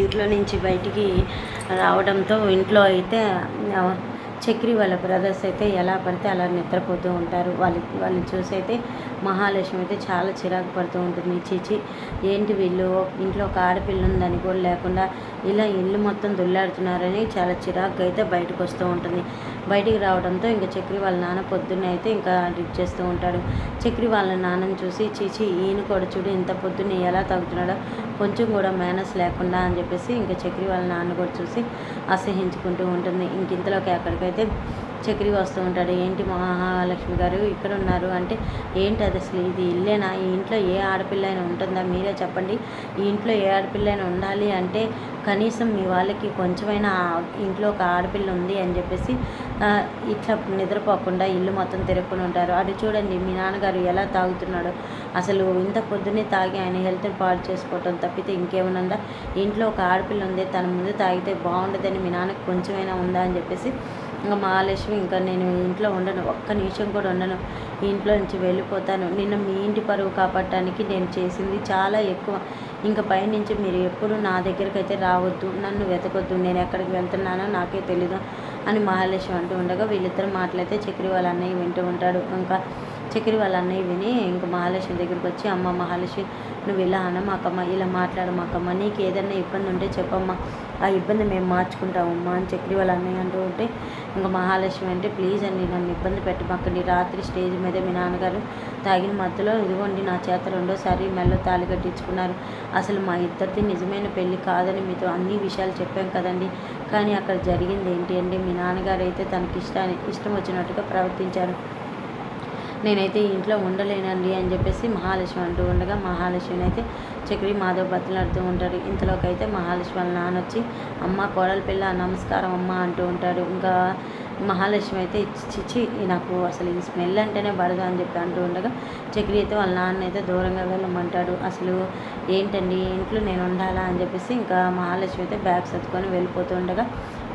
ఇంట్లో నుంచి బయటికి రావడంతో ఇంట్లో అయితే చక్రి వాళ్ళ బ్రదర్స్ అయితే ఎలా పడితే అలా నిద్రపోతూ ఉంటారు. వాళ్ళు వాళ్ళని చూసి అయితే మహాలక్ష్మి అయితే చాలా చిరాకు పడుతూ ఉంటుంది. చీచి ఏంటి వీళ్ళు? ఇంట్లో ఒక ఆడపిల్ల ఉందని కూడా లేకుండా ఇలా ఇల్లు మొత్తం దుల్లాడుతున్నారని చాలా చిరాకు అయితే బయటకు వస్తూ ఉంటుంది. బయటికి రావడంతో ఇంకా చక్రి వాళ్ళ నాన్న పొద్దున్నే అయితే ఇంకా డ్రిప్ చేస్తూ ఉంటాడు. చక్రి వాళ్ళ నాన్నని చూసి చీచి ఈయన కూడా చూడు ఇంత పొద్దున్నే ఎలా తాగుతున్నాడో కొంచెం కూడా మేనస్ లేకుండా అని చెప్పేసి ఇంకా చక్రి వాళ్ళ నాన్న కూడా చూసి అసహించుకుంటూ ఉంటుంది. ఇంక ఇంతలోకి అక్కడికైతే చక్రి వస్తూ ఉంటాడు. ఏంటి మహాలక్ష్మి గారు ఇక్కడ ఉన్నారు అంటే ఏంటి అది అసలు ఇది ఇల్లేనా? ఈ ఇంట్లో ఏ ఆడపిల్ల అయినా ఉంటుందా? మీరే చెప్పండి. ఈ ఇంట్లో ఏ ఆడపిల్ల అయినా ఉండాలి అంటే కనీసం మీ వాళ్ళకి కొంచెమైనా ఇంట్లో ఒక ఆడపిల్ల ఉంది అని చెప్పేసి ఇట్లా నిద్రపోకుండా ఇల్లు మొత్తం తిరుక్కుని ఉంటారు. అటు చూడండి మీ నాన్నగారు ఎలా తాగుతున్నాడో. అసలు ఇంత పొద్దున్నే తాగి ఆయన హెల్త్ని పాడు చేసుకోవటం తప్పితే ఇంకేమైనా ఉందా? ఇంట్లో ఒక ఆడపిల్ల ఉంది తన ముందు తాగితే బాగుండదని మీ నాన్నకి కొంచెమైనా ఉందా అని చెప్పేసి ఇంకా మహాలక్ష్మి ఇంకా నేను ఇంట్లో ఉండను ఒక్క నిమిషం కూడా ఉండను. ఇంట్లో నుంచి వెళ్ళిపోతాను. నిన్న మీ ఇంటి పరువు కాపాడటానికి నేను చేసింది చాలా ఎక్కువ. ఇంకా పైనుంచి మీరు ఎప్పుడు నా దగ్గరికి అయితే రావద్దు నన్ను వెతకొద్దు నేను ఎక్కడికి వెళ్తున్నానో నాకే తెలీదు అని మహాలక్ష్మి అంటూ ఉండగా వీళ్ళిద్దరు మాటలైతే చక్రి వాళ్ళ అన్నయ్య వింటూ ఉంటాడు. ఇంకా చక్రి వాళ్ళ అన్నయ్య విని ఇంకా మహాలక్ష్మి దగ్గరికి వచ్చి అమ్మ మహాలక్ష్మి నువ్వు ఇలా అనమాకమ్మ ఇలా మాట్లాడమాకమ్మ నీకు ఏదైనా ఇబ్బంది ఉంటే చెప్పమ్మా. ఆ ఇబ్బంది మేము మార్చుకుంటామమ్మా అని చక్రి వాళ్ళ అన్నయ్య అంటూ ఉంటే ఇంకా మహాలక్ష్మి అంటే ప్లీజ్ అండి నన్ను ఇబ్బంది పెట్టమాకండి రాత్రి స్టేజ్ మీద మీ నాన్నగారు తాగిన మధ్యలో ఇదిగోండి నా చేత రెండోసారి మెల్ల తాళి కట్టించుకున్నారు. అసలు మా ఇద్దరిది నిజమైన పెళ్ళి కాదని మీతో అన్ని విషయాలు చెప్పాం కదండి. కానీ అక్కడ జరిగింది ఏంటి అంటే మీ నాన్నగారు అయితే తనకి ఇష్టాన్ని ఇష్టం వచ్చినట్టుగా ప్రవర్తించారు. నేనైతే ఇంట్లో ఉండలేనండి అని చెప్పేసి మహాలక్ష్మి అంటూ ఉండగా మహాలక్ష్మిని అయితే చక్రి మాధవ్ బతులాడుతూ ఉంటాడు ఇంతలోకి అయితే మహాలక్ష్మి వాళ్ళ నాన్న వచ్చి అమ్మ కోడల పిల్ల నమస్కారం అమ్మ అంటూ ఉంటాడు. ఇంకా మహాలక్ష్మి అయితే చిచ్చి నాకు అసలు ఈ స్మెల్ అంటేనే పడదు అని చెప్పి అంటూ ఉండగా చక్రి అయితే వాళ్ళ నాన్న అయితే దూరంగా వెళ్ళమంటాడు. అసలు ఏంటండి ఇంట్లో నేను ఉండాలా అని చెప్పేసి ఇంకా మహాలక్ష్మి అయితే బ్యాగ్ సర్దుకొని వెళ్ళిపోతూ ఉండగా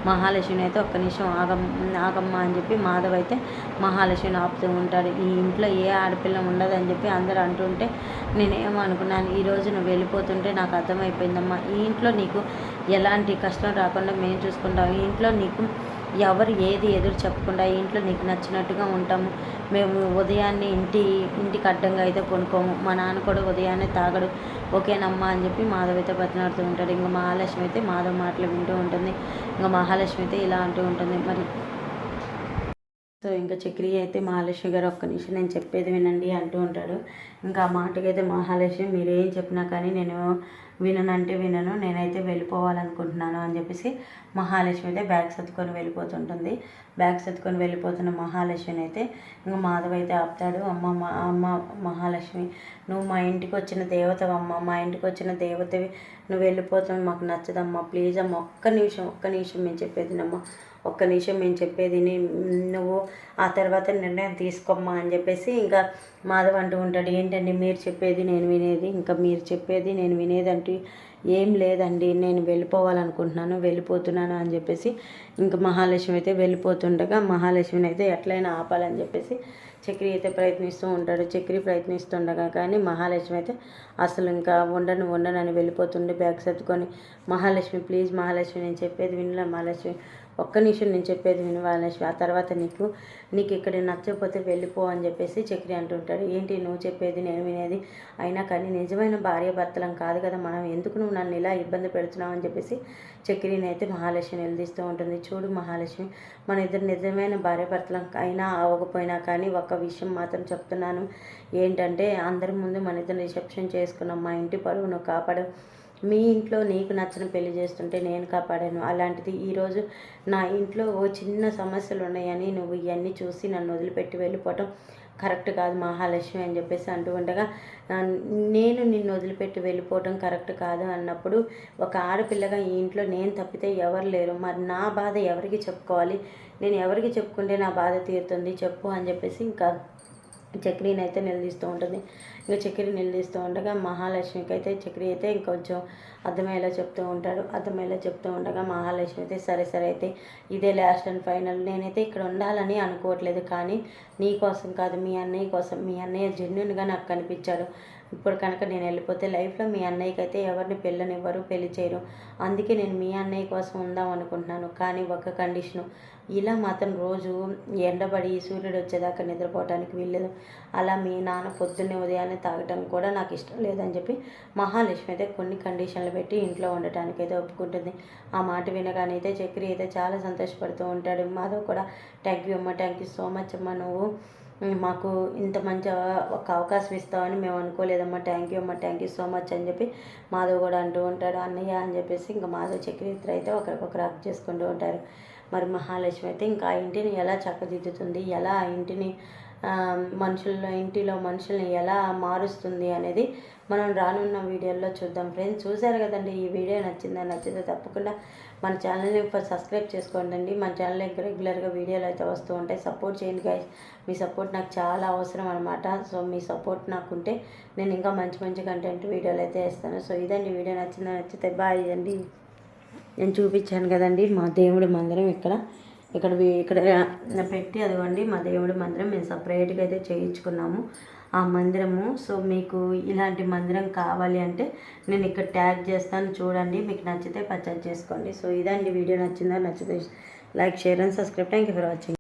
మహాలక్ష్మిని అయితే ఒక్క నిమిషం ఆగమ్ ఆగమ్మ అని చెప్పి మాధవ్ అయితే మహాలక్ష్మిని ఆపుతూ ఉంటాడు. ఈ ఇంట్లో ఏ ఆడపిల్ల ఉండదని చెప్పి అందరు అంటుంటే నేనేమో అనుకున్నాను. ఈరోజు నువ్వు వెళ్ళిపోతుంటే నాకు అర్థమైపోయిందమ్మా. ఈ ఇంట్లో నీకు ఎలాంటి కష్టం రాకుండా మేము చూసుకుంటాం. ఈ ఇంట్లో నీకు ఎవరు ఏది ఎదురు చెప్పకుండా ఇంట్లో నీకు నచ్చినట్టుగా ఉంటాము. మేము ఉదయాన్నే ఇంటి ఇంటికి అడ్డంగా అయితే కొనుక్కోము. మా నాన్న కూడా ఉదయాన్నే తాగడు. ఓకేనమ్మా అని చెప్పి మాధవ్ అయితే బతినాడుతూ ఉంటాడు. ఇంకా మహాలక్ష్మి అయితే మాధవ్ మాటలు వింటూ ఉంటుంది. ఇంకా మహాలక్ష్మి అయితే ఇలా అంటూ ఉంటుంది. మరి సో ఇంకా చక్రి అయితే మహాలక్ష్మి గారు ఒక్క నిమిషం నేను చెప్పేది వినండి అంటూ ఉంటాడు. ఇంకా ఆ మాటకైతే మహాలక్ష్మి మీరేం చెప్పినా కానీ నేను విననంటే వినను నేనైతే వెళ్ళిపోవాలనుకుంటున్నాను అని చెప్పేసి మహాలక్ష్మి అయితే బ్యాగ్ సర్దుకొని వెళ్ళిపోతుంటుంది. బ్యాగ్ సర్దుకొని వెళ్ళిపోతున్న మహాలక్ష్మిని అయితే ఇంకా మాధవ్ అయితే ఆపుతాడు. అమ్మ మా అమ్మ మహాలక్ష్మి నువ్వు మా ఇంటికి వచ్చిన దేవతవమ్మ మా ఇంటికి వచ్చిన దేవతవి నువ్వు వెళ్ళిపోతావు మాకు నచ్చదమ్మా ప్లీజ్ అమ్మ ఒక్క నిమిషం ఒక్క నిమిషం మేము చెప్పేదినమ్మా ఒక్క నిమిషం మేము చెప్పేది నువ్వు ఆ తర్వాత నిర్ణయం తీసుకోమ్మా అని చెప్పేసి ఇంకా మాధవ్ అంటూ ఉంటాడు. ఏంటండి మీరు చెప్పేది నేను వినేది? ఇంకా మీరు చెప్పేది నేను వినేది అంటే ఏం లేదండి. నేను వెళ్ళిపోవాలనుకుంటున్నాను వెళ్ళిపోతున్నాను అని చెప్పేసి ఇంకా మహాలక్ష్మి అయితే వెళ్ళిపోతుండగా మహాలక్ష్మిని అయితే ఎట్లయినా ఆపాలని చెప్పేసి చక్రి అయితే ప్రయత్నిస్తూ ఉంటాడు. చక్రి ప్రయత్నిస్తుండగా కానీ మహాలక్ష్మి అయితే అసలు ఇంకా ఉండను ఉండను అని వెళ్ళిపోతుండే బ్యాగ్ సర్దుకొని మహాలక్ష్మి ప్లీజ్ మహాలక్ష్మి నేను చెప్పేది వినలే మహాలక్ష్మి ఒక్క నిమిషం నేను చెప్పేది విను ఆ తర్వాత నీకు నీకు ఇక్కడ నచ్చకపోతే వెళ్ళిపో అని చెప్పేసి చక్రి అంటుంటాడు. ఏంటి నువ్వు చెప్పేది నేను వినేది? అయినా కానీ నిజమైన భార్య భర్తలం కాదు కదా మనం ఎందుకు నువ్వు నన్ను ఇలా ఇబ్బంది పెడుతున్నావు అని చెప్పేసి చక్రిని అయితే మహాలక్ష్మి నిలదీస్తూ ఉంటుంది. చూడు మహాలక్ష్మి మన ఇద్దరు నిజమైన భార్య భర్తలం అయినా అవ్వకపోయినా కానీ ఒక విషయం మాత్రం చెప్తున్నాను. ఏంటంటే అందరి ముందు మన ఇద్దరు రిసెప్షన్ చేసుకున్నాం. మా ఇంటి పరువును కాపాడు. మీ ఇంట్లో నీకు నచ్చిన పెళ్ళి చేస్తుంటే నేను కాపాడాను. అలాంటిది ఈరోజు నా ఇంట్లో ఓ చిన్న సమస్యలు ఉన్నాయని నువ్వు ఇవన్నీ చూసి నన్ను వదిలిపెట్టి వెళ్ళిపోవటం కరెక్ట్ కాదు మహాలక్ష్మి అని చెప్పేసి అంటూ ఉండగా నేను నిన్ను వదిలిపెట్టి వెళ్ళిపోవటం కరెక్ట్ కాదు అన్నప్పుడు ఒక ఆడపిల్లగా ఈ ఇంట్లో నేను తప్పితే ఎవరు లేరు. మరి నా బాధ ఎవరికి చెప్పుకోవాలి? నేను ఎవరికి చెప్పుకుంటే నా బాధ తీరుతుంది? చెప్పు అని చెప్పేసి ఇంకా చక్రీని అయితే నిలదీస్తూ ఉంటుంది. ఇంకా చక్రి నిలదీస్తూ ఉండగా మహాలక్ష్మికి అయితే చక్రి అయితే ఇంకొంచెం అర్థమయ్యేలా చెప్తూ ఉంటాడు. అర్థమయ్యేలా చెప్తూ ఉండగా మహాలక్ష్మి అయితే సరే సరే అయితే ఇదే లాస్ట్ అండ్ ఫైనల్ నేనైతే ఇక్కడ ఉండాలని అనుకోవట్లేదు కానీ నీ కోసం కాదు మీ అన్నయ్య కోసం మీ అన్నయ్య జెన్యున్గా నాకు కనిపించాడు. ఇప్పుడు కనుక నేను వెళ్ళిపోతే లైఫ్లో మీ అన్నయ్యకి అయితే ఎవరిని పిల్లనివ్వరు పెళ్ళి చేయరు. అందుకే నేను మీ అన్నయ్య కోసం ఉందాం అనుకుంటున్నాను. కానీ ఒక కండిషను. ఇలా మాత్రం రోజు ఎండబడి సూర్యుడు వచ్చేదాకా నిద్రపోవడానికి వీల్లేదు. అలా మీ నాన్న పొద్దున్నే ఉదయాన్నే తాగటం కూడా నాకు ఇష్టం లేదని చెప్పి మహాలక్ష్మి అయితే కొన్ని కండిషన్లు పెట్టి ఇంట్లో ఉండటానికి అయితే ఒప్పుకుంటుంది. ఆ మాట వినగానే అయితే చక్రి అయితే చాలా సంతోషపడుతూ ఉంటాడు. మాధవ్ కూడా థ్యాంక్ యూ అమ్మ థ్యాంక్ యూ సో మచ్ అమ్మ. నువ్వు మాకు ఇంత మంచి ఒక అవకాశం ఇస్తామని మేము అనుకోలేదమ్మా. థ్యాంక్ యూ అమ్మా. థ్యాంక్ యూ సో మచ్ అని చెప్పి మాధవ్ కూడా అంటూ ఉంటాడు. అన్నయ్య అని చెప్పేసి ఇంకా మాధవ్ చక్రవర్తి అయితే ఒకరికొకరు అప్ చేసుకుంటూ ఉంటారు. మరి మహాలక్ష్మి అయితే ఇంకా ఆ ఇంటిని ఎలా చక్కదిద్దుతుంది? ఎలా ఆ ఇంటిని మనుషుల్లో ఇంటిలో మనుషుల్ని ఎలా మారుస్తుంది అనేది మనం రానున్న వీడియోలో చూద్దాం. ఫ్రెండ్స్ చూసారు కదండి ఈ వీడియో నచ్చిందా నచ్చితే తప్పకుండా మన ఛానల్ని సబ్స్క్రైబ్ చేసుకోండి. మన ఛానల్ రెగ్యులర్గా వీడియోలు అయితే వస్తూ ఉంటాయి. సపోర్ట్ చేయండి గైస్ మీ సపోర్ట్ నాకు చాలా అవసరం అనమాట సో మీ సపోర్ట్ నాకు ఉంటే నేను ఇంకా మంచి మంచి కంటెంట్ వీడియోలు అయితే వేస్తాను. సో ఇదండి వీడియో నచ్చిందా నచ్చితే బాయ్ అండి. నేను చూపించాను కదండి మా దేవుడి మందిరం ఇక్కడ. ఇక్కడ ఇక్కడ పెట్టి అదిగోండి మా దేవుడి మందిరం మేము సపరేట్గా అయితే చేయించుకున్నాము. ఆ మందిరము సో మీకు ఇలాంటి మందిరం కావాలి అంటే నేను ఇక్కడ ట్యాగ్ చేస్తాను చూడండి మీకు నచ్చితే పర్చేజ్ చేసుకోండి. సో ఇదండి వీడియో నచ్చిందా నచ్చితే like share and subscribe. Thank you for watching